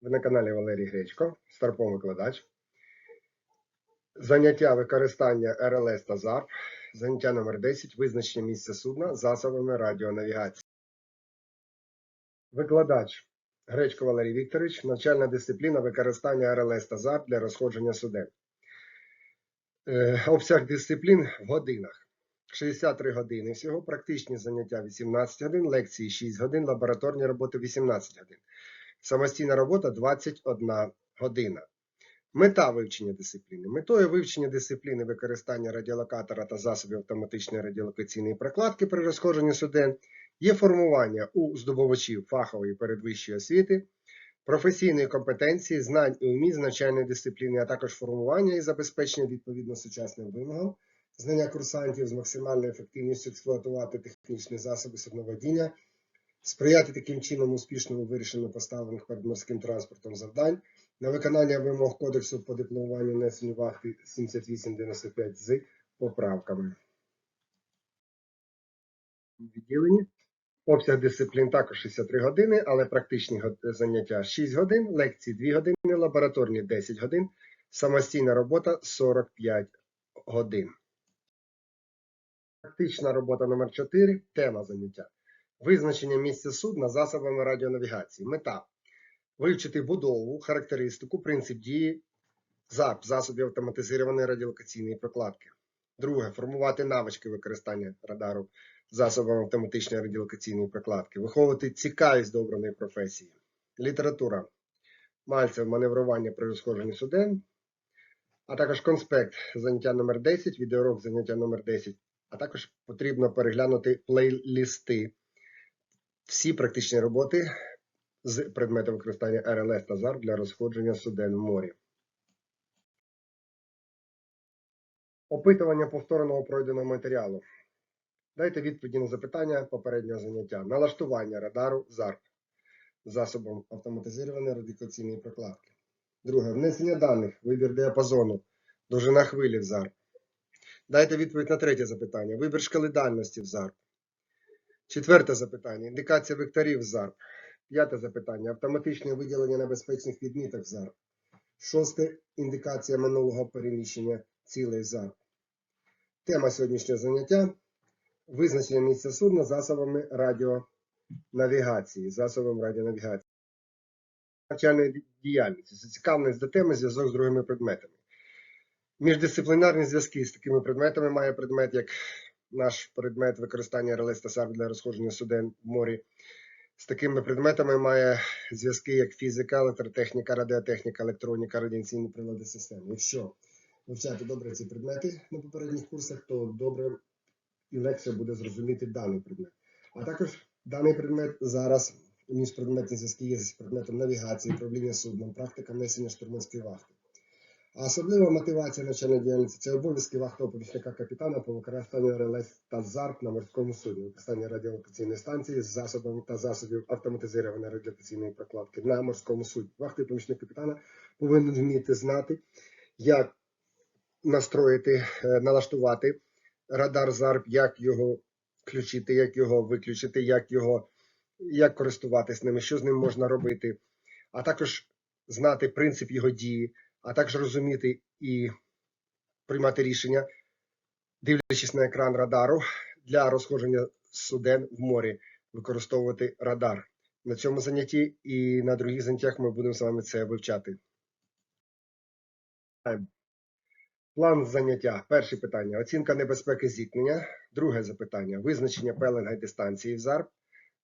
Ви на каналі Валерій Гречко, старпом викладач. Заняття використання РЛС та ЗАРП. Заняття номер 10. Визначення місця судна засобами радіонавігації. Викладач Гречко Валерій Вікторович. Навчальна дисципліна використання РЛС та ЗАРП для розходження суден. Е, Обсяг дисциплін в годинах. 63 години всього, практичні заняття 18 годин, лекції 6 годин, лабораторні роботи 18 годин. Самостійна робота 21 година. Мета вивчення дисципліни. Метою вивчення дисципліни використання радіолокатора та засобів автоматичної радіолокаційної прокладки при розходженні суден є формування у здобувачів фахової передвищої освіти, професійної компетенції, знань і умінь з навчальної дисципліни, а також формування і забезпечення відповідно сучасним вимогам, знання курсантів з максимальною ефективністю експлуатувати технічні засоби судноводіння, сприяти таким чином успішному вирішенню поставлених перед морським транспортом завдань, на виконання вимог Кодексу по дипломуванню несенню вахти 7895 з поправками. Відділені. Обсяг дисциплін також 63 години, але практичні заняття 6 годин, лекції 2 години, лабораторні 10 годин, самостійна робота 45 годин. Практична робота номер 4 Тема заняття. Визначення місця судна засобами радіонавігації. Мета вивчити будову, характеристику, принцип дії ЗАП засобів автоматизованої радіолокаційної прокладки. Друге формувати навички використання радару засобами автоматичної радіолокаційної прокладки, виховувати цікавість до обраної професії. Література Мальцев маневрування при розходженні суден, а також конспект заняття номер 10, відеоурок заняття номер 10, а також потрібно переглянути плейлісти. Всі практичні роботи з предметом використання РЛС та ЗАР для розходження суден в морі. Опитування повтореного пройденого матеріалу. Дайте відповіді на запитання попереднього заняття. Налаштування радару ЗАРП засобом автоматизованої радіолокаційної прокладки. Друге. Внесення даних, вибір діапазону, довжина хвилі в ЗАРП. Дайте відповідь на третє запитання. Вибір шкали дальності в ЗАРП. Четверте запитання. Індикація векторів в ЗАРП. П'яте запитання. Автоматичне виділення небезпечних відміток в ЗАРП. Шосте. Індикація минулого переміщення цілей в ЗАРП. Тема сьогоднішнього заняття визначення місця судна засобами радіонавігації. Засобами радіонавігації. Навчальної діяльності. Зацікавленість до теми зв'язок з другими предметами. Міждисциплінарні зв'язки з такими предметами має предмет, як наш предмет використання РЛС та для розходження суден в морі. З такими предметами має зв'язки як фізика, електротехніка, радіотехніка, електроніка, радіаційні прилади системи. Якщо вивчати добре ці предмети на попередніх курсах, то добре і легше буде зрозуміти даний предмет. А також даний предмет зараз міжпредметні зв'язки є з предметом навігації, управління судном, практика несення штурманської вахти. Особлива мотивація навчальної діяльності це обов'язки вахтового помічника капітана по використанню РЛС та ЗАРП на морському судні, використання радіолокаційної станції з засобами та засобів автоматизованої радіолокаційної прокладки на морському судні. Вахтовий помічник капітана повинен вміти знати, як настроїти, е, налаштувати радар ЗАРП, як його включити, як його виключити, як його як користуватись ними, що з ним можна робити, а також знати принцип його дії, а також розуміти і приймати рішення, дивлячись на екран радару для розходження суден в морі, використовувати радар. На цьому занятті і на других заняттях ми будемо з вами це вивчати. План заняття. Перше питання. Оцінка небезпеки зіткнення. Друге запитання. Визначення пеленга і дистанції в ЗАРП.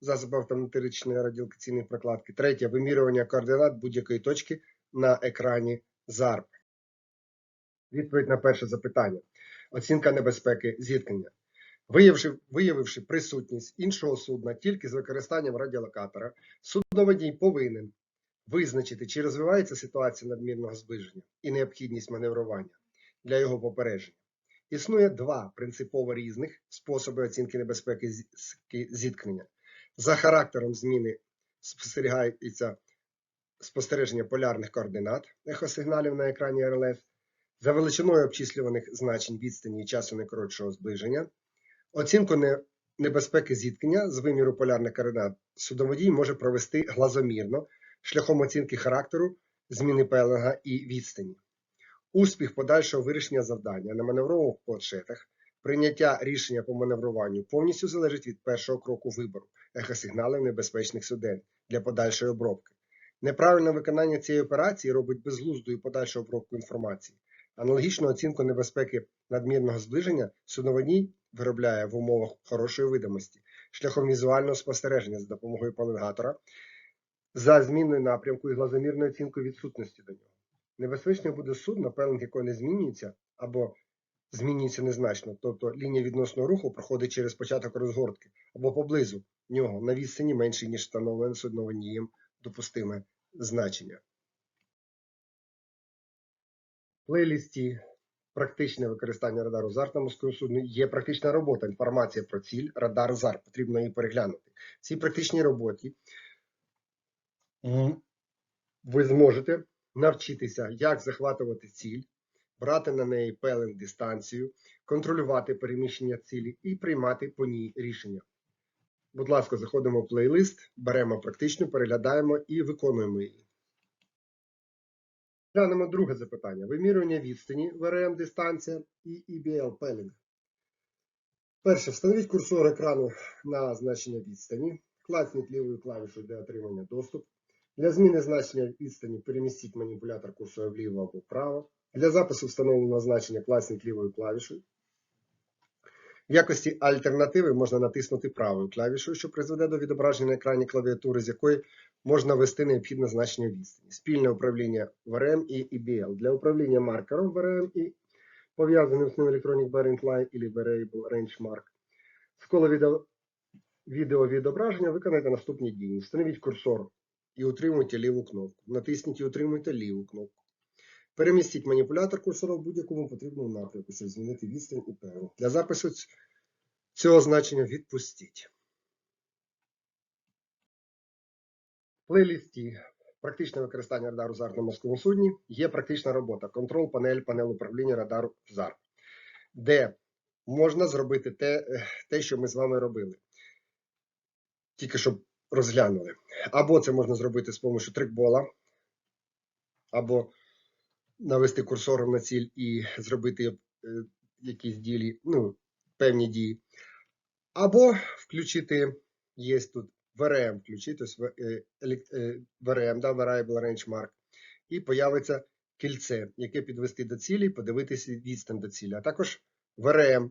Засоби автоматичної радіолокаційної прокладки. Третє. Вимірювання координат будь-якої точки на екрані ЗАРП. Відповідь на перше запитання. Оцінка небезпеки зіткнення. Виявивши, виявивши присутність іншого судна тільки з використанням радіолокатора, судноводій повинен визначити, чи розвивається ситуація надмірного зближення і необхідність маневрування для його попередження. Існує два принципово різних способи оцінки небезпеки зіткнення. За характером зміни спостерігається спостереження полярних координат ехосигналів на екрані РЛС, за величиною обчислюваних значень відстані і часу найкоротшого зближення, оцінку небезпеки зіткнення з виміру полярних координат судоводій може провести глазомірно шляхом оцінки характеру, зміни пеленга і відстані. Успіх подальшого вирішення завдання на маневрових планшетах, прийняття рішення по маневруванню повністю залежить від першого кроку вибору ехосигналів небезпечних суден для подальшої обробки. Неправильне виконання цієї операції робить безглуздою подальшу обробку інформації. Аналогічну оцінку небезпеки надмірного зближення судноводій виробляє в умовах хорошої видимості шляхом візуального спостереження за допомогою пеленгатора за зміною напрямку і глазомірною оцінкою відсутності до нього. Небезпечним буде судно, пеленг якого не змінюється або змінюється незначно, тобто лінія відносного руху проходить через початок розгортки або поблизу нього на відстані меншій, ніж встановлене судноводієм допустиме значення. Плейлісті практичне використання радару ЗАР на морському судні є практична робота, інформація про ціль, радар ЗАР. Потрібно її переглянути. В цій практичній роботі ви зможете навчитися, як захватувати ціль, брати на неї пелен дистанцію, контролювати переміщення цілі і приймати по ній рішення. Будь ласка, заходимо в плейлист, беремо практичну, переглядаємо і виконуємо її. Глянемо друге запитання. Вимірювання відстані ВРМ дистанція і EBL пелінг. Перше. Встановіть курсор екрану на значення відстані. Класніть лівою клавішою для отримання доступ. Для зміни значення відстані перемістіть маніпулятор курсора вліво або вправо. Для запису встановленого значення класніть лівою клавішою. В якості альтернативи можна натиснути правою клавішою, що призведе до відображення на екрані клавіатури, з якої можна ввести необхідне значення відстані. Спільне управління VRM і EBL. Для управління маркером VRM і пов'язаним з ним Electronic Bearing Line і Variable Range Mark. З кола відео, відеовідображення виконайте наступні дії. Встановіть курсор і утримуйте ліву кнопку. Натисніть і утримуйте ліву кнопку. Перемістіть маніпулятор курсора в будь-якому потрібному напрямку, щоб змінити відстань і певну. Для запису цього значення відпустіть. В плейлісті практичне використання радару ЗАР на морському судні є практична робота, контроль панель, управління радару ЗАР, де можна зробити те, те, що ми з вами робили. Тільки щоб розглянули. Або це можна зробити з допомогою трикбола, або навести курсором на ціль і зробити е, якісь дії, ну, певні дії. Або включити, є тут VRM, включити е, е, VRM, да, Variable Range Mark, і появиться кільце, яке підвести до цілі подивитися відстань до цілі. А також VRM,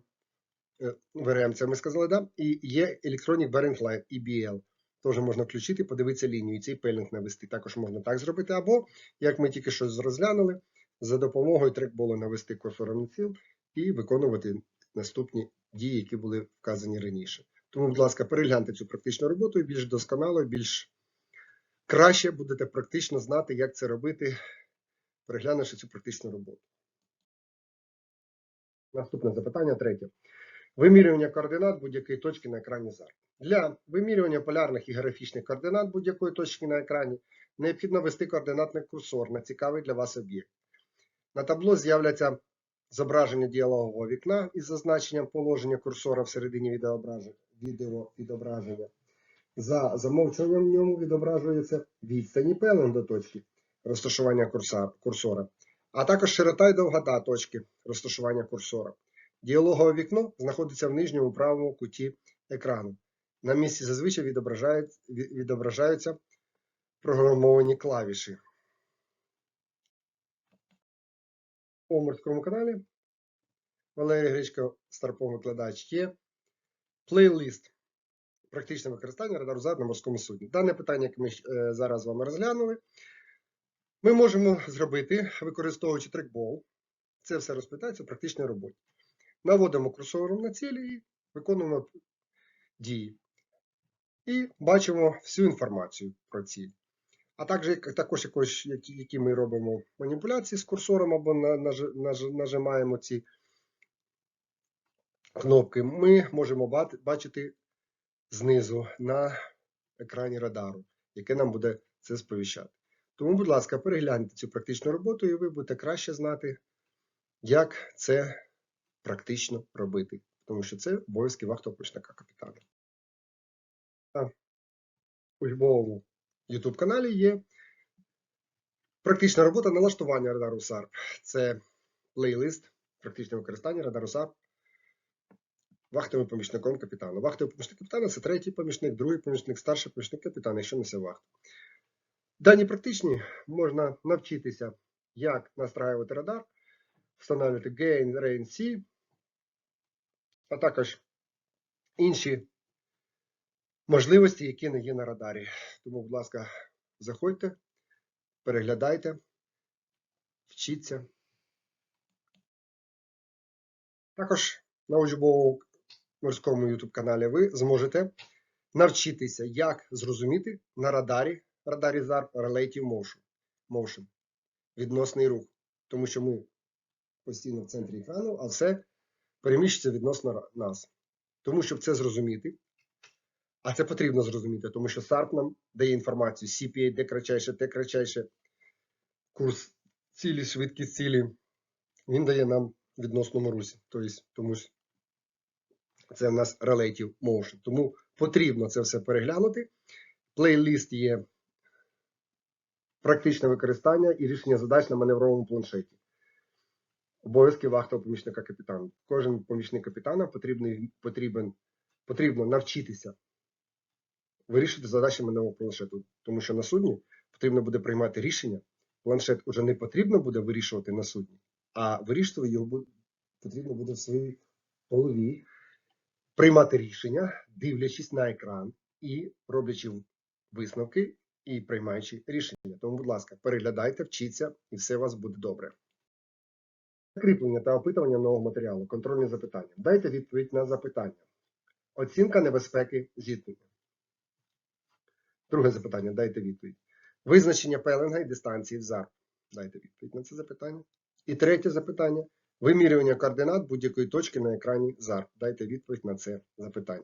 VRM, це ми сказали, да? і є Electronic Bearing Line, EBL. Теж можна включити, подивитися лінію і цей пелінг навести. Також можна так зробити. Або, як ми тільки що розглянули, за допомогою трекболу навести курсором на ціл і виконувати наступні дії, які були вказані раніше. Тому, будь ласка, перегляньте цю практичну роботу і більш досконало, більш краще будете практично знати, як це робити, переглянувши цю практичну роботу. Наступне запитання, третє. Вимірювання координат будь-якої точки на екрані ZAR. Для вимірювання полярних і графічних координат будь-якої точки на екрані необхідно ввести координатний курсор на цікавий для вас об'єкт. На табло з'являться зображення діалогового вікна із зазначенням положення курсора всередині відеовідображення. За замовчуванням в ньому відображується відстані пелен до точки розташування курсора, а також широта і довгота точки розташування курсора. Діалогове вікно знаходиться в нижньому правому куті екрану. На місці зазвичай відображаються програмовані клавіші. У морському каналі Валерій Гречко, старпом викладач є. Плейлист. Практичне використання радару ЗАР на морському судні. Дане питання, яке ми е, зараз з вами розглянули, ми можемо зробити, використовуючи трекбол. Це все розповідається в практичній роботі. Наводимо курсором на цілі і виконуємо дії. І бачимо всю інформацію про ціль. А також, також якось, які, ми робимо маніпуляції з курсором або наж- наж- нажимаємо ці кнопки, ми можемо бачити знизу на екрані радару, яке нам буде це сповіщати. Тому, будь ласка, перегляньте цю практичну роботу, і ви будете краще знати, як це практично робити. Тому що це обов'язки вахтово-почтака капітана. На учбовому YouTube каналі є Практична робота налаштування радару SARP. Це плейлист практичне використання радару SARP вахтовим помічником капітана. Вахтовий помічник капітана це третій помічник, другий помічник, старший помічник капітана, якщо несе вахту. Дані практичні можна навчитися, як настраювати радар, встановлювати gain, range, C, а також інші можливості, які не є на радарі. Тому, будь ласка, заходьте, переглядайте, вчіться. Також на учбовому морському YouTube каналі ви зможете навчитися, як зрозуміти на радарі, радарі ZARP Relative Motion, motion відносний рух. Тому що ми постійно в центрі екрану, а все переміщується відносно нас. Тому, щоб це зрозуміти, а це потрібно зрозуміти, тому що SARP нам дає інформацію CPA, де кратчайше, де кратчайше, курс цілі, швидкість цілі. Він дає нам в відносному русі. Тобто, тому це в нас relative motion. Тому потрібно це все переглянути. Плейлист є практичне використання і рішення задач на маневровому планшеті. Обов'язки вахтового помічника капітана. Кожен помічник капітана потрібний, потрібен, потрібно навчитися вирішити задачі маневрового планшету. Тому що на судні потрібно буде приймати рішення. Планшет уже не потрібно буде вирішувати на судні, а вирішувати його потрібно буде в своїй голові приймати рішення, дивлячись на екран і роблячи висновки і приймаючи рішення. Тому, будь ласка, переглядайте, вчіться, і все у вас буде добре. Закріплення та опитування нового матеріалу. Контрольні запитання. Дайте відповідь на запитання. Оцінка небезпеки зіткнення. Друге запитання. Дайте відповідь. Визначення пеленга і дистанції в ЗАРП. Дайте відповідь на це запитання. І третє запитання. Вимірювання координат будь-якої точки на екрані ZARP. Дайте відповідь на це запитання.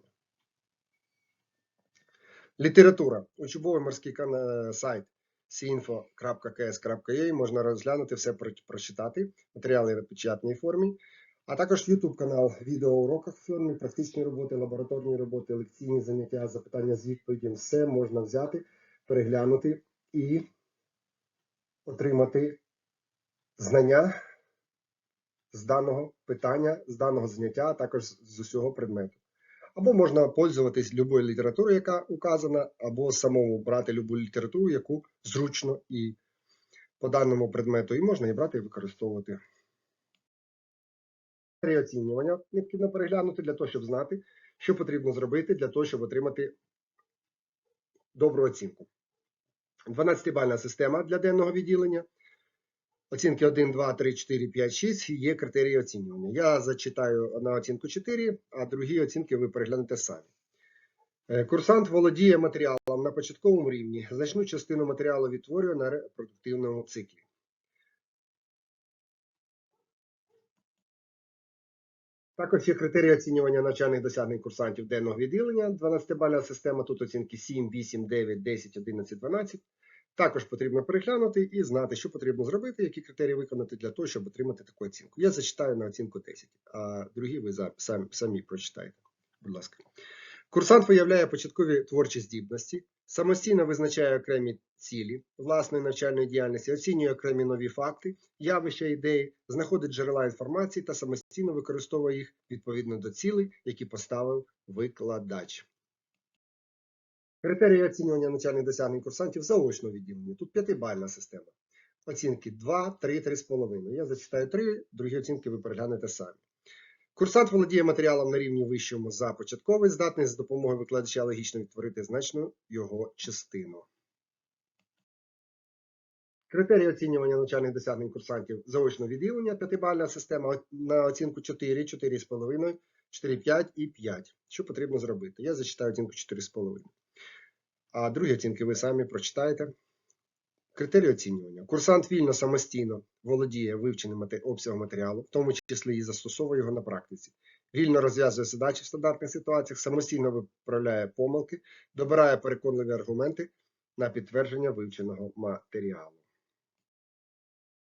Література. Учбовий морський сайт sinfo.ks.ua можна розглянути, все прочитати. Матеріали в печатній формі. А також YouTube канал відеоуроках в формі, практичні роботи, лабораторні роботи, лекційні заняття, запитання з відповідями. Все можна взяти, переглянути і отримати знання з даного питання, з даного заняття, а також з усього предмету. Або можна пользуватись любою літературою, яка указана, або самому брати любу літературу, яку зручно і по даному предмету і можна і брати і використовувати. Три оцінювання необхідно переглянути для того, щоб знати, що потрібно зробити для того, щоб отримати добру оцінку. 12-бальна система для денного відділення. Оцінки 1, 2, 3, 4, 5, 6 є критерії оцінювання. Я зачитаю на оцінку 4, а другі оцінки ви переглянете самі. Е, Курсант володіє матеріалом на початковому рівні. Значну частину матеріалу відтворює на репродуктивному циклі. Також є критерії оцінювання навчальних досягнень курсантів денного відділення. 12-бальна система. Тут оцінки 7, 8, 9, 10, 11, 12. Також потрібно переглянути і знати, що потрібно зробити, які критерії виконати для того, щоб отримати таку оцінку. Я зачитаю на оцінку 10, а другі ви самі, самі прочитайте. Будь ласка. Курсант виявляє початкові творчі здібності, самостійно визначає окремі цілі власної навчальної діяльності, оцінює окремі нові факти, явища, ідеї, знаходить джерела інформації та самостійно використовує їх відповідно до цілей, які поставив викладач. Критерії оцінювання навчальних досягнень курсантів заочного відділення. Тут п'ятибальна система. Оцінки 2, 3, 3,5. Я зачитаю 3, другі оцінки ви переглянете самі. Курсант володіє матеріалом на рівні вищому за початковий, здатний з допомогою викладача логічно відтворити значну його частину. Критерії оцінювання навчальних досягнень курсантів заочного відділення, п'ятибальна система на оцінку 4, 4,5, 4,5 і 5. Що потрібно зробити? Я зачитаю оцінку 4,5. А другі оцінки ви самі прочитаєте. Критерії оцінювання. Курсант вільно самостійно володіє вивченим обсягом матеріалу, в тому числі і застосовує його на практиці. Вільно розв'язує задачі в стандартних ситуаціях, самостійно виправляє помилки, добирає переконливі аргументи на підтвердження вивченого матеріалу.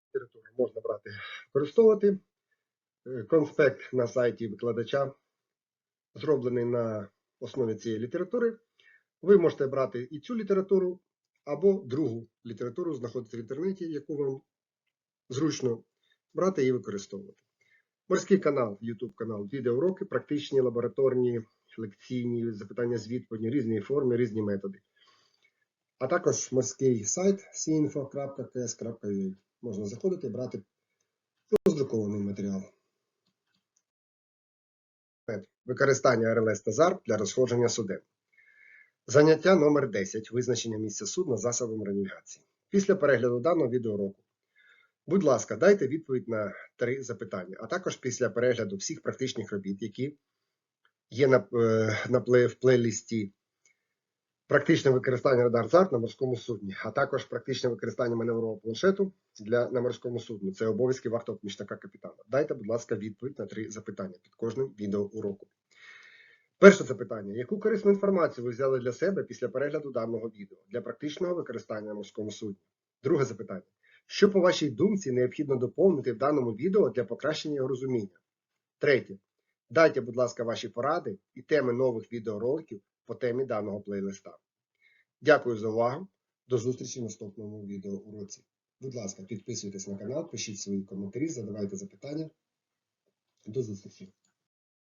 Літературу можна брати, використовувати. Е, Конспект на сайті викладача зроблений на основі цієї літератури. Ви можете брати і цю літературу, або другу літературу знаходити в інтернеті, яку вам зручно брати і використовувати. Морський канал, YouTube канал, відеоуроки, практичні, лабораторні, лекційні, запитання з відповіді, різні форми, різні методи. А також морський сайт sinfo.ks.ua. Можна заходити і брати роздрукований матеріал. Використання РЛС та ЗАРП для розходження суден. Заняття номер 10. Визначення місця судна засобом навігації. Після перегляду даного відеоуроку, будь ласка, дайте відповідь на три запитання, а також після перегляду всіх практичних робіт, які є на, е, на плей, в плейлісті практичне використання радар ЗАРП на морському судні, а також практичне використання маневрового планшету для, на морському судні. Це обов'язки вахтового помічника капітана. Дайте, будь ласка, відповідь на три запитання під кожним відеоуроком. Перше запитання: яку корисну інформацію ви взяли для себе після перегляду даного відео для практичного використання на морському судні? Друге запитання: що, по вашій думці, необхідно доповнити в даному відео для покращення його розуміння? Третє. Дайте, будь ласка, ваші поради і теми нових відеороликів по темі даного плейлиста. Дякую за увагу. До зустрічі в наступному відеоуроці. Будь ласка, підписуйтесь на канал, пишіть свої коментарі, задавайте запитання. До зустрічі!